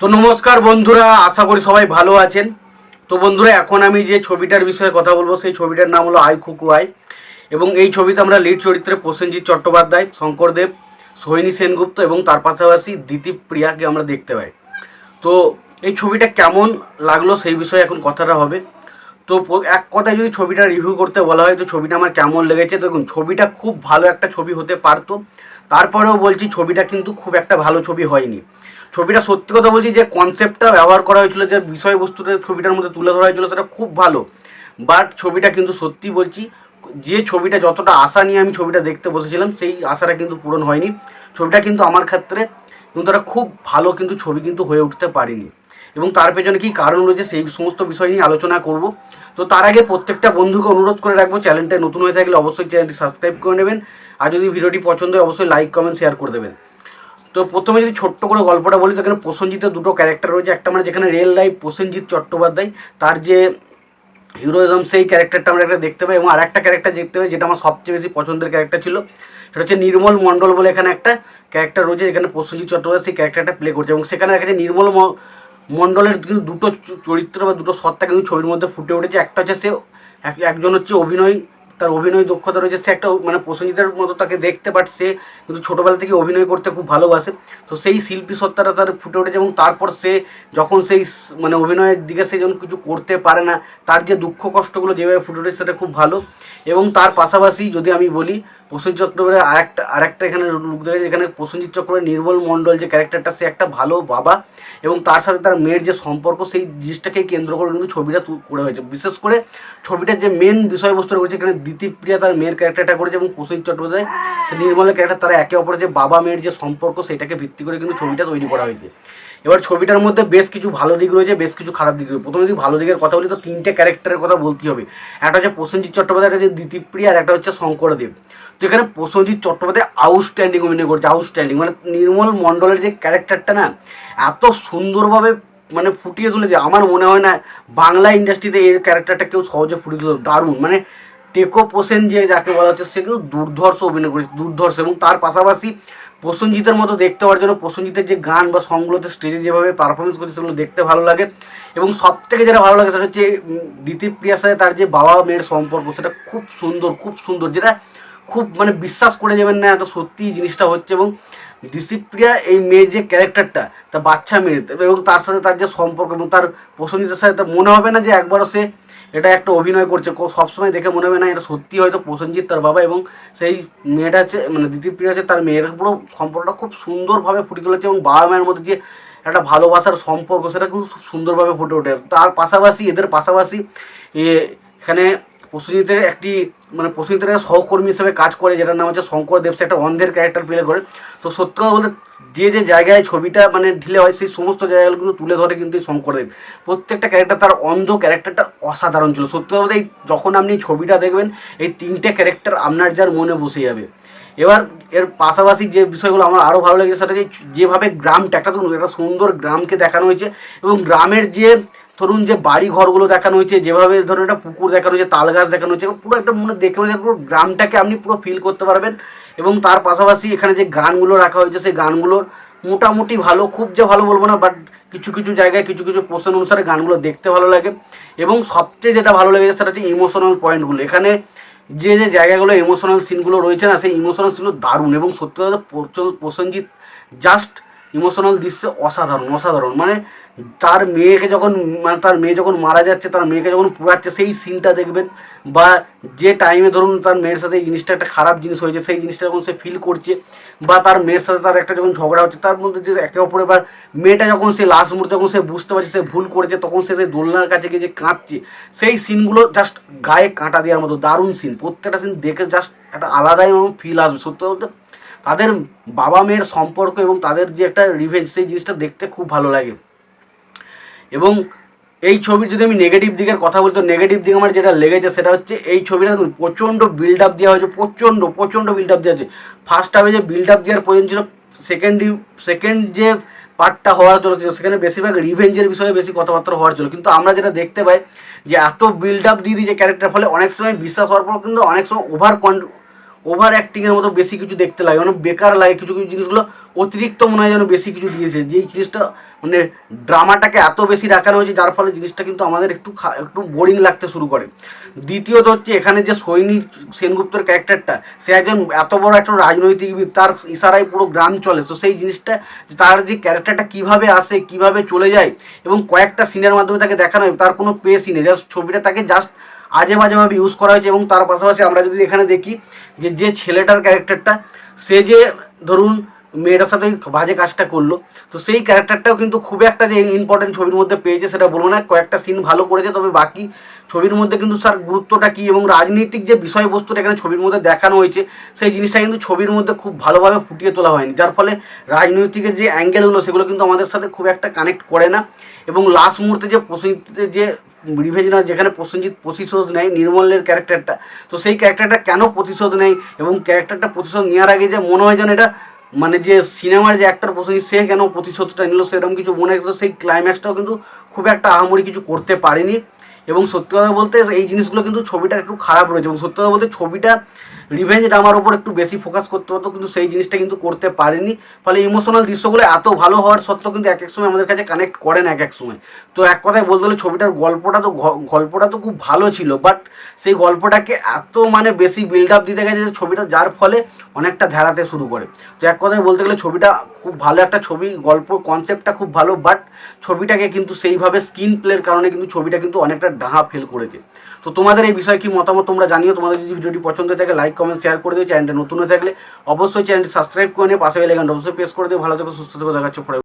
তো নমস্কার বন্ধুরা, আশা করি সবাই ভালো আছেন। তো বন্ধুরা, এখন আমি যে ছবিটার বিষয়ে কথা বলব, সেই ছবিটার নাম হলো আই খুকু আই। এবং এই ছবিতে আমরা লিড চরিত্রে প্রসেনজিৎ চট্টোপাধ্যায় শঙ্করদেব সোহিনী সেনগুপ্ত এবং তার পাশাপাশি দ্বিতীপ প্রিয়াকে আমরা দেখতে পাই। তো এই ছবিটা কেমন লাগল সেই বিষয়ে এখন কথাটা হবে। তো এক কথায় যদি ছবিটা রিভিউ করতে বলা হয়, তো ছবিটা আমার কেমন লেগেছে? দেখুন, ছবিটা খুব ভালো একটা ছবি হতে পারতো। তারপরেও বলছি, ছবিটা কিন্তু খুব একটা ভালো ছবি হয়নি। ছবিটা সত্যি কথা বলছি যে কনসেপ্টটা ব্যবহার করা হয়েছিল, যে বিষয়বস্তুটা ছবিটার মধ্যে তুলে ধরা হয়েছিল, সেটা খুব ভালো। বাট ছবিটা কিন্তু সত্যি বলছি, যে ছবিটা যতটা আশা নিয়ে আমি ছবিটা দেখতে বসেছিলাম, সেই আশাটা কিন্তু পূরণ হয়নি। ছবিটা কিন্তু আমার ক্ষেত্রে কিন্তু একটা খুব ভালো কিন্তু ছবি কিন্তু হয়ে উঠতে পারেনি। এবং তার পেছনে কী কারণ রয়েছে সেই সমস্ত বিষয় নিয়ে আলোচনা করব। তো তার আগে প্রত্যেকটা বন্ধুকে অনুরোধ করে রাখব চ্যানেলটা নতুন হয়ে থাকলে অবশ্যই চ্যানেলটি সাবস্ক্রাইব করে নেবেন। আর যদি ভিডিওটি পছন্দ হয়, অবশ্যই লাইক কমেন্ট শেয়ার করে দেবেন। তো প্রথমে যদি ছোট্ট করে গল্পটা বলি, সেখানে প্রসেনজিতের দুটো ক্যারেক্টার রয়েছে। একটা মানে যেখানে রিয়েল লাইফ প্রসেনজিৎ চট্টোপাধ্যায়, তার যে হিরোইজম, সেই ক্যারেক্টারটা আমরা একটা দেখতে পাই। এবং আর একটা ক্যারেক্টার দেখতে পাই, যেটা আমার সবচেয়ে বেশি পছন্দের ক্যারেক্টার ছিল। সেটা হচ্ছে নির্মল মণ্ডল বলে এখানে একটা ক্যারেক্টার রয়েছে, যেখানে প্রসেনজিৎ চট্টোপাধ্যায় সেই ক্যারেক্টারটা প্লে করছে। এবং সেখানে দেখা যায় নির্মল মণ্ডলের কিন্তু দুটো চরিত্র বা দুটো সত্তা কিন্তু ছবির মধ্যে ফুটে উঠেছে। একটা হচ্ছে সে এক- একজন হচ্ছে অভিনয়, তার অভিনয় দক্ষতা রয়েছে। সে একটা মানে প্রসেনজিতের মতো তাকে দেখতে সে কিন্তু ছোটোবেলা থেকে অভিনয় করতে খুব ভালোবাসে। তো সেই শিল্পী সত্তাটা তার ফুটে উঠেছে এবং তারপর সে যখন সেই মানে অভিনয়ের দিকে সে যখন কিছু করতে পারে না, তার যে দুঃখ কষ্টগুলো যেভাবে ফুটে উঠেছে সেটা খুব ভালো। এবং তার পাশাপাশি যদি আমি বলি প্রসেনজিৎ চক্রবর্তীর আরেকটা আরেকটা এখানে লুক দেখা যায় যেখানে প্রসেনজিৎ চক্রবর্তী, নির্মল মণ্ডল যে ক্যারেক্টারটা সে একটা ভালো বাবা এবং তার সাথে তার মেয়ের যে সম্পর্ক, সেই জিনিসটাকে কেন্দ্র করে কিন্তু ছবিটা করে হয়েছে। বিশেষ করে ছবিটার যে মেন বিষয়বস্তু রয়েছে, এখানে দ্বিতীয় প্রিয়া তার মেয়ের ক্যারেক্টারটা করেছে এবং প্রসেনজিৎ চট্টোপাধ্যায় সে নির্মলের ক্যারেক্টার তারা একে অপরের যে বাবা মেয়ের যে সম্পর্ক সেটাকে ভিত্তি করে কিন্তু ছবিটা তৈরি করা হয়েছে। এবার ছবিটার মধ্যে বেশ কিছু ভালো দিক রয়েছে, বেশ কিছু খারাপ দিক রয়েছে। প্রথমে যদি ভালো দিকের কথা বলি, তো তিনটে ক্যারেক্টারের কথা বলতেই হবে। একটা হচ্ছে প্রসেনজিৎ চট্টোপাধ্যায়, একটা হচ্ছে দ্বিতীপ্রিয়া, আর একটা হচ্ছে শঙ্করদেব তো এখানে প্রসেনজিৎ চট্টোপাধ্যায় আউটস্ট্যান্ডিং অভিনয় করছে আউটস্ট্যান্ডিং মানে নির্মল মণ্ডলের যে ক্যারেক্টারটা না, এত সুন্দরভাবে মানে ফুটিয়ে তুলেছে। আমার মনে হয় না বাংলা ইন্ডাস্ট্রিতে এর ক্যারেক্টারটা কেউ সহজে ফুটিয়ে তুলে দারুণ। মানে টেকো পোসেন যে যাকে বলা হচ্ছে, সে কিন্তু দুর্ধর্ষ অভিনয় করেছে, দুর্ধর্ষ এবং তার পাশাপাশি প্রসেনজিতের মতো দেখতে হওয়ার জন্য প্রসঞ্জিতের যে গান বা সংগুলোতে স্টেজে যেভাবে পারফরমেন্স করছে সেগুলো দেখতে ভালো লাগে। এবং সব থেকে যেটা ভালো লাগে সেটা হচ্ছে উম, দ্বিতীয় প্রিয়ার সাথে তার যে বাবা মেয়ের সম্পর্ক সেটা খুব সুন্দর খুব সুন্দর যেটা খুব মানে বিশ্বাস করে যাবেন না এত সত্যি জিনিসটা হচ্ছে। এবং ডিসিপ্রিয়া এই মেয়ের যে ক্যারেক্টারটা তা বাচ্চা মেয়ে, এবং তার সাথে তার যে সম্পর্ক এবং তার প্রসেনজিতের সাথে মনে হবে না যে একবারও সে এটা একটা অভিনয় করছে সবসময় দেখে মনে হবে না এটা সত্যি হয়তো প্রসেনজিৎ তার বাবা এবং সেই মেয়েটা হচ্ছে মানে দ্বিতীয় হচ্ছে তার মেয়ের পুরো সম্পর্কটা খুব সুন্দরভাবে ফুটে তুলেছে এবং বাবা মায়ের মধ্যে যে একটা ভালোবাসার সম্পর্ক, সেটা খুব সুন্দরভাবে ফুটে ওঠে। তার পাশাপাশি, এদের পাশাপাশি এখানে প্রসেনজিতের একটি মানে প্রসেনজিতের একটা সহকর্মী হিসেবে কাজ করে, যেটার নাম হচ্ছে শঙ্কর দেব। সে একটা অন্ধের ক্যারেক্টার প্লে করে। তো সত্যি কথা বলতে, যে যে জায়গায় ছবিটা মানে ঢিলে হয়, সেই সমস্ত জায়গাগুলো তুলে ধরে কিন্তু শঙ্করদেব প্রত্যেকটা ক্যারেক্টার তার অন্ধ ক্যারেক্টারটা অসাধারণ ছিল। সত্যি কথা বলতে যখন আপনি ছবিটা দেখবেন, এই তিনটে ক্যারেক্টার আপনার যার মনে বসে যাবে। এবার, এর পাশাপাশি যে বিষয়গুলো আমার আরও ভালো লেগেছে, সেটা যেভাবে গ্রামটা, একটা একটা সুন্দর গ্রামকে দেখানো হয়েছে এবং গ্রামের যে ধরুন যে বাড়ি ঘরগুলো দেখানো হয়েছে, যেভাবে ধরুন একটা পুকুর দেখানো হয়েছে তাল গাছ দেখানো হয়েছে, পুরো একটা মনে দেখে পুরো গ্রামটাকে আপনি পুরো ফিল করতে পারবেন। এবং তার পাশাপাশি এখানে যে গানগুলো রাখা হয়েছে, সেই গানগুলোর মোটামুটি ভালো, খুব যে ভালো বলব না বাট কিছু কিছু জায়গায় কিছু কিছু পোর্শন অনুসারে গানগুলো দেখতে ভালো লাগে। এবং সবচেয়ে যেটা ভালো লেগেছে, সেটা হচ্ছে ইমোশনাল পয়েন্টগুলো এখানে যে যে জায়গাগুলো ইমোশনাল সিনগুলো রয়েছে না, সেই ইমোশনাল সিনগুলো দারুণ। এবং সত্যি কথা প্রসেনজিৎ জাস্ট ইমোশনাল দৃশ্যে অসাধারণ অসাধারণ। মানে তার মেয়েকে যখন মানে তার মেয়ে যখন মারা যাচ্ছে, তার মেয়েকে যখন পুরাচ্ছে সেই সিনটা দেখবেন। বা যে টাইমে ধরুন তার মেয়ের সাথে এই জিনিসটা একটা খারাপ জিনিস হয়েছে, সেই জিনিসটা যখন সে ফিল করছে, বা তার মেয়ের সাথে তার একটা যখন ঝগড়া হচ্ছে, তার মধ্যে যে একে অপরে এবার মেয়েটা যখন সে লাস্ট মুহূর্তে যখন সে বুঝতে পারছে, সে ভুল করেছে, তখন সে সেই দোলনার কাছে গিয়ে যে কাঁদছে, সেই সিনগুলো জাস্ট গায়ে কাঁটা দেওয়ার মতো দারুণ সিন প্রত্যেকটা সিন দেখে জাস্ট একটা আলাদাই ফিল আসবে, সত্যি বলতে। তাদের বাবা মেয়ের সম্পর্ক এবং তাদের যে একটা রিভেঞ্জ সেই জিনিসটা দেখতে খুব ভালো লাগে। এবং এই ছবির যদি আমি নেগেটিভ দিকের কথা বলতে নেগেটিভ দিক আমার যেটা লেগেছে সেটা হচ্ছে এই ছবিটা প্রচণ্ড বিল্ড আপ দেওয়া হয়েছে প্রচণ্ড প্রচণ্ড বিল্ড আপ দেওয়া হয়েছে। ফার্স্ট হাফে যে বিল্ড আপ দেওয়ার প্রয়োজন ছিল সেকেন্ড সেকেন্ড যে পার্টটা হওয়ার জন্য ছিল, সেখানে বেশিরভাগ রিভেঞ্জের বিষয়ে বেশি কথাবার্তা হওয়ার ছিল কিন্তু আমরা যেটা দেখতে পাই যে এত বিল্ড আপ দিয়ে দিয়েছে ক্যারেক্টার ফলে অনেক সময় বিশ্বাস হওয়ার পর কিন্তু অনেক সময় ওভার ওভার অ্যাক্টিংয়ের মতো বেশি কিছু দেখতে লাগে। মানে বেকার লাগে কিছু কিছু জিনিসগুলো। অতিরিক্ত মনে হয় যেন বেশি কিছু দিয়েছে। যেই জিনিসটা মানে ড্রামাটাকে এত বেশি দেখানো হয়েছে যার ফলে জিনিসটা কিন্তু আমাদের একটু একটু বোরিং লাগতে শুরু করে। দ্বিতীয়ত হচ্ছে, এখানে যে সৈনিক সেনগুপ্তর ক্যারেক্টারটা সে একজন এত বড় একটা রাজনৈতিকবিদ, তার ইশারায় পুরো গ্রাম চলে। তো সেই জিনিসটা, তার যে ক্যারেক্টারটা কীভাবে আসে, কীভাবে চলে যায়, এবং কয়েকটা সিনের মাধ্যমে তাকে দেখানো হয়, তার কোনো পেসই নেই। জাস্ট ছবিটা তাকে জাস্ট আজে বাজেভাবে ইউজ করা হয়েছে এবং তার পাশাপাশি আমরা যদি এখানে দেখি যে যে ছেলেটার ক্যারেক্টারটা সে যে ধরুন মেয়েটার সাথে বাজে কাজটা করল। তো সেই ক্যারেক্টারটাও কিন্তু খুব একটা যে ইম্পর্টেন্ট ছবির মধ্যে পেয়েছে সেটা বলব না। কয়েকটা সিন ভালো করেছে, তবে বাকি ছবির মধ্যে কিন্তু স্যার গুরুত্বটা কী এবং রাজনৈতিক যে বিষয়বস্তুটা এখানে ছবির মধ্যে দেখানো হয়েছে, সেই জিনিসটা কিন্তু ছবির মধ্যে খুব ভালোভাবে ফুটিয়ে তোলা হয়নি। যার ফলে রাজনৈতিকের যে অ্যাঙ্গেলগুলো সেগুলো কিন্তু আমাদের সাথে খুব একটা কানেক্ট করে না এবং লাস্ট মুহূর্তে যে প্রসেনজিতে যে রিভেঞ্জ না যেখানে প্রসেনজিৎ প্রতিশোধ নেয় নির্মলের ক্যারেক্টারটা তো সেই ক্যারেক্টারটা কেন প্রতিশোধ নেয় এবং ক্যারেক্টারটা প্রতিশোধ নেওয়ার আগে যে মনে হয় যেন এটা মানে যে সিনেমার যে অ্যাক্টর প্রসঙ্গে সে কেন প্রতিশোধটা নিল সেরকম কিছু মনে হয় সেই ক্লাইম্যাক্সটাও কিন্তু খুব একটা আহামরি কিছু করতে পারেনি। এবং সত্যি কথা বলতে এই জিনিসগুলো কিন্তু ছবিটা একটু খারাপ রয়েছে এবং সত্যি কথা বলতে ছবিটা রিভেঞ্জ ড্রামার ওপর একটু বেশি ফোকাস করতে হতো, কিন্তু সেই জিনিসটা কিন্তু করতে পারেনি। ফলে ইমোশনাল দৃশ্যগুলো এত ভালো হওয়ার সত্ত্বেও কিন্তু এক এক সময় আমাদের কাছে কানেক্ট করে না এক এক সময়। তো এক কথায় বলতে হলে ছবিটার গল্পটা তো গল্পটা তো খুব ভালো ছিল বাট সেই গল্পটাকে এত মানে বেশি বিল্ড আপ দিতে গেছে যে ছবিটা যার ফলে অনেকটা ধ্যারাতে শুরু করে। তো এক কথায় বলতে গেলে ছবিটা খুব ভালো একটা ছবি, গল্প কনসেপ্টটা খুব ভালো বাট ছবিটাকে কিন্তু সেইভাবে স্ক্রিন প্লের কারণে কিন্তু ছবিটা কিন্তু অনেকটা ডাহা ফেল করেছে। তো তোমাদের এই বিষয়ে কি মতামত তোমরা জানিও। তোমাদের যদি ভিডিওটি পছন্দ থাকে লাইক কমেন্ট শেয়ার করে দিও। চ্যানেলটা নতুন হয়ে থাকলে অবশ্যই চ্যানেলটি সাবস্ক্রাইব করে নিয়ে পাশে বেল আইকনটা অবশ্যই প্রেস করে দিও। ভালো থেকো, সুস্থ থেকো দেখাচ্ছে পরে